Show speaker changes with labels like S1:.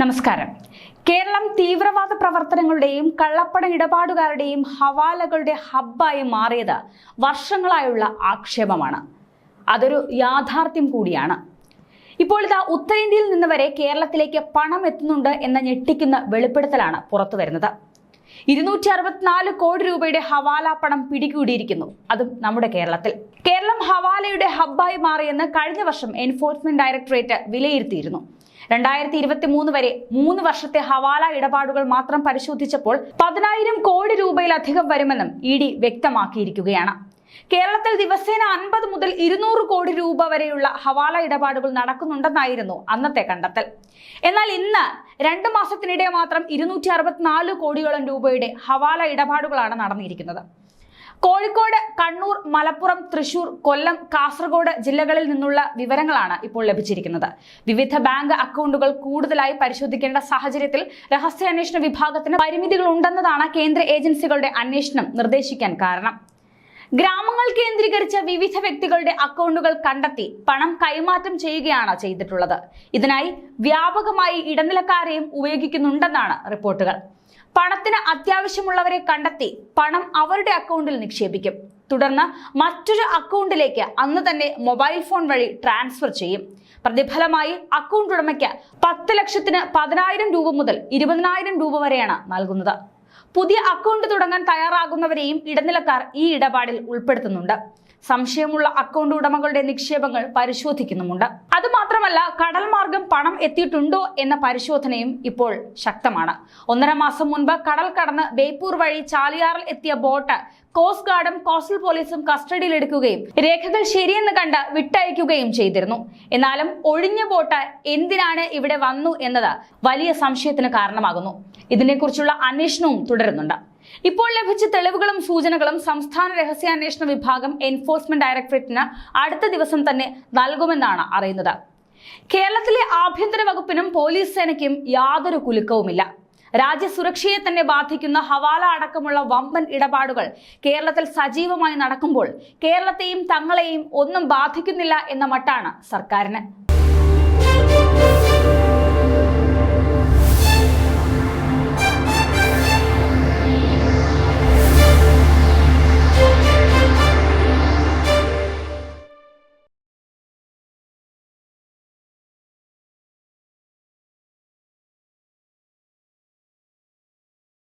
S1: നമസ്കാരം. കേരളം തീവ്രവാദ പ്രവർത്തനങ്ങളുടെയും കള്ളപ്പണ ഇടപാടുകാരുടെയും ഹവാലകളുടെ ഹബ്ബായി മാറിയത് വർഷങ്ങളായുള്ള ആക്ഷേപമാണ്. അതൊരു യാഥാർത്ഥ്യം കൂടിയാണ്. ഇപ്പോൾ ഇതാ ഉത്തരേന്ത്യയിൽ നിന്ന് വരെ കേരളത്തിലേക്ക് പണം എത്തുന്നുണ്ട് എന്ന ഞെട്ടിക്കുന്ന വെളിപ്പെടുത്തലാണ് പുറത്തു വരുന്നത്. ഇരുന്നൂറ്റി അറുപത്തിനാല് കോടി രൂപയുടെ ഹവാല പണം പിടികൂടിയിരിക്കുന്നു അതും നമ്മുടെ കേരളത്തിൽ. കേരളം ഹവാലയുടെ ഹബ്ബായി മാറിയെന്ന് കഴിഞ്ഞ വർഷം എൻഫോഴ്സ്മെന്റ് ഡയറക്ടറേറ്റ് വിലയിരുത്തിയിരുന്നു. രണ്ടായിരത്തി ഇരുപത്തി മൂന്ന് വരെ മൂന്ന് വർഷത്തെ ഹവാല ഇടപാടുകൾ മാത്രം പരിശോധിച്ചപ്പോൾ പതിനായിരം കോടി രൂപയിലധികം വരുമെന്നും ഇ ഡി വ്യക്തമാക്കിയിരിക്കുകയാണ്. കേരളത്തിൽ ദിവസേന അൻപത് മുതൽ ഇരുന്നൂറ് കോടി രൂപ വരെയുള്ള ഹവാല ഇടപാടുകൾ നടക്കുന്നുണ്ടെന്നായിരുന്നു അന്നത്തെ കണ്ടെത്തൽ. എന്നാൽ ഇന്ന് രണ്ട് മാസത്തിനിടെ മാത്രം ഇരുന്നൂറ്റി അറുപത്തിനാല് കോടിയോളം രൂപയുടെ ഹവാല ഇടപാടുകളാണ് നടന്നിരിക്കുന്നത്. കോഴിക്കോട് കണ്ണൂർ മലപ്പുറം തൃശൂർ കൊല്ലം കാസർഗോഡ് ജില്ലകളിൽ നിന്നുള്ള വിവരങ്ങളാണ് ഇപ്പോൾ ലഭിച്ചിരിക്കുന്നത്. വിവിധ ബാങ്ക് അക്കൗണ്ടുകൾ കൂടുതലായി പരിശോധിക്കേണ്ട സാഹചര്യത്തിൽ രഹസ്യാന്വേഷണ വിഭാഗത്തിന് പരിമിതികൾ ഉണ്ടെന്നതാണ് കേന്ദ്ര ഏജൻസികളുടെ അന്വേഷണം നിർദ്ദേശിക്കാൻ കാരണം. ഗ്രാമങ്ങൾ കേന്ദ്രീകരിച്ച വിവിധ വ്യക്തികളുടെ അക്കൗണ്ടുകൾ കണ്ടെത്തി പണം കൈമാറ്റം ചെയ്യുകയാണ് ചെയ്തിട്ടുള്ളത്. ഇതിനായി വ്യാപകമായി ഇടനിലക്കാരെയും ഉപയോഗിക്കുന്നുണ്ടെന്നാണ് റിപ്പോർട്ടുകൾ. പണത്തിന് അത്യാവശ്യമുള്ളവരെ കണ്ടെത്തി പണം അവരുടെ അക്കൗണ്ടിൽ നിക്ഷേപിക്കും. തുടർന്ന് മറ്റൊരു അക്കൗണ്ടിലേക്ക് അന്ന് തന്നെ മൊബൈൽ ഫോൺ വഴി ട്രാൻസ്ഫർ ചെയ്യും. പ്രതിഫലമായി അക്കൗണ്ട് ഉടമയ്ക്ക് പത്ത് ലക്ഷത്തിന് പതിനായിരം രൂപ മുതൽ ഇരുപതിനായിരം രൂപ വരെയാണ് നൽകുന്നത്. പുതിയ അക്കൗണ്ട് തുടങ്ങാൻ തയ്യാറാകുന്നവരെയും ഇടനിലക്കാർ ഈ ഇടപാടിൽ ഉൾപ്പെടുത്തുന്നുണ്ട്. സംശയമുള്ള അക്കൗണ്ട് ഉടമകളുടെ നിക്ഷേപങ്ങൾ പരിശോധിക്കുന്നുമുണ്ട്. അതുമാത്രമല്ല കടൽ മാർഗം പണം എത്തിയിട്ടുണ്ടോ എന്ന പരിശോധനയും ഇപ്പോൾ ശക്തമാണ്. ഒന്നര മാസം മുൻപ് കടൽ കടന്ന് ബേപ്പൂർ വഴി ചാലിയാറിൽ എത്തിയ ബോട്ട് കോസ്റ്റ് ഗാർഡും കോസ്റ്റൽ പോലീസും കസ്റ്റഡിയിലെടുക്കുകയും രേഖകൾ ശരിയെന്ന് കണ്ട് വിട്ടയക്കുകയും ചെയ്തിരുന്നു. എന്നാലും ഒഴിഞ്ഞ ബോട്ട് എന്തിനാണ് ഇവിടെ വന്നു എന്നത് വലിയ സംശയത്തിന് കാരണമാകുന്നു. ഇതിനെക്കുറിച്ചുള്ള അന്വേഷണവും തുടരുന്നുണ്ട്. ഇപ്പോൾ ലഭിച്ച തെളിവുകളും സൂചനകളും സംസ്ഥാന രഹസ്യാന്വേഷണ വിഭാഗം എൻഫോഴ്സ്മെന്റ് ഡയറക്ടറേറ്റിന് അടുത്ത ദിവസം തന്നെ നൽകുമെന്നാണ് അറിയുന്നത്. കേരളത്തിലെ ആഭ്യന്തര വകുപ്പിനും പോലീസ് സേനയ്ക്കും യാതൊരു കുലുക്കവുമില്ല. രാജ്യസുരക്ഷയെ തന്നെ ബാധിക്കുന്ന ഹവാല അടക്കമുള്ള വമ്പൻ ഇടപാടുകൾ കേരളത്തിൽ സജീവമായി നടക്കുമ്പോൾ കേരളത്തെയും തങ്ങളെയും ഒന്നും ബാധിക്കുന്നില്ല എന്ന മട്ടാണ് സർക്കാരിന്.